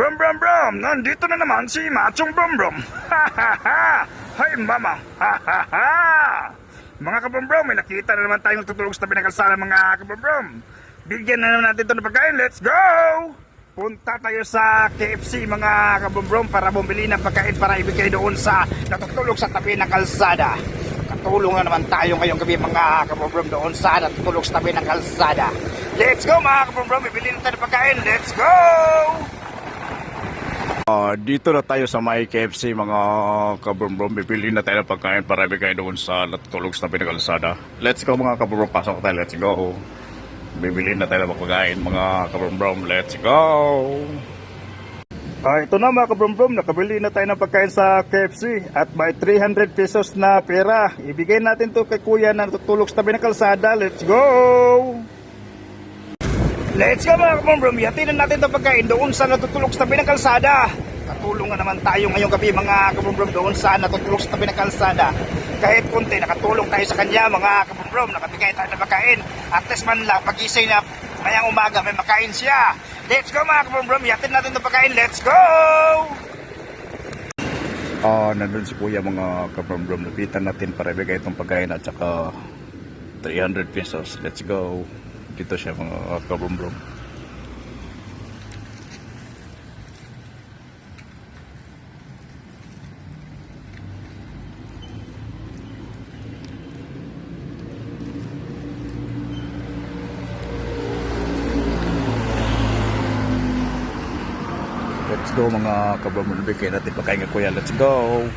Brum brum brum! Nandito na naman si Machong Brum Brum! Ha ha ha! Hay mama! Ha ha ha! Mga kabrum may nakita na naman tayong tutulog sa tabi ng kalsada mga kabrum Bigyan na naman natin ito ng pagkain. Let's go! Punta tayo sa KFC mga kabrum para bumili ng pagkain para ibigay doon sa natutulog sa tabi ng kalsada. Katulong na naman tayo ngayong gabi mga kabrum doon sa natutulog sa tabi ng kalsada. Let's go mga kabrum Bibili na tayo ng pagkain. Let's go! Ah, dito na tayo sa may KFC mga kabrum Bibili na tayo ng pagkain para ibigay doon sa natutulog sa kalsada. Let's go mga kabrum Pasok tayo. Let's go. Bibili na tayo ng pagkain mga kabrum Let's go. Ah, ito na mga kabrum nakabili na tayo ng pagkain sa KFC at may 300 pesos na pera. Ibigay natin to kay kuya na natutulog sa tabi ng kalsada. Let's go! Let's go mga kabrum Yatinan natin itong pagkain doon sa natutulog sa tabi ng kalsada. Katulong nga naman tayo ngayong gabi mga kabrum doon sa natutulog sa tabi ng kalsada. Kahit kunti, nakatulong tayo sa kanya mga kabrum Nakabigay tayo ng pagkain. At least man lang, pagising na mayang umaga may makain siya. Let's go mga kabrum Yatin natin itong pagkain. Let's go! Ah, nandun si kuya mga kabrum Lapitan natin para ibigay itong pagkain at saka 300 pesos. Let's go. Dito siya mga kabrum Let's go mga kabrum Bigay natin pagkain ng kuya. Let's go.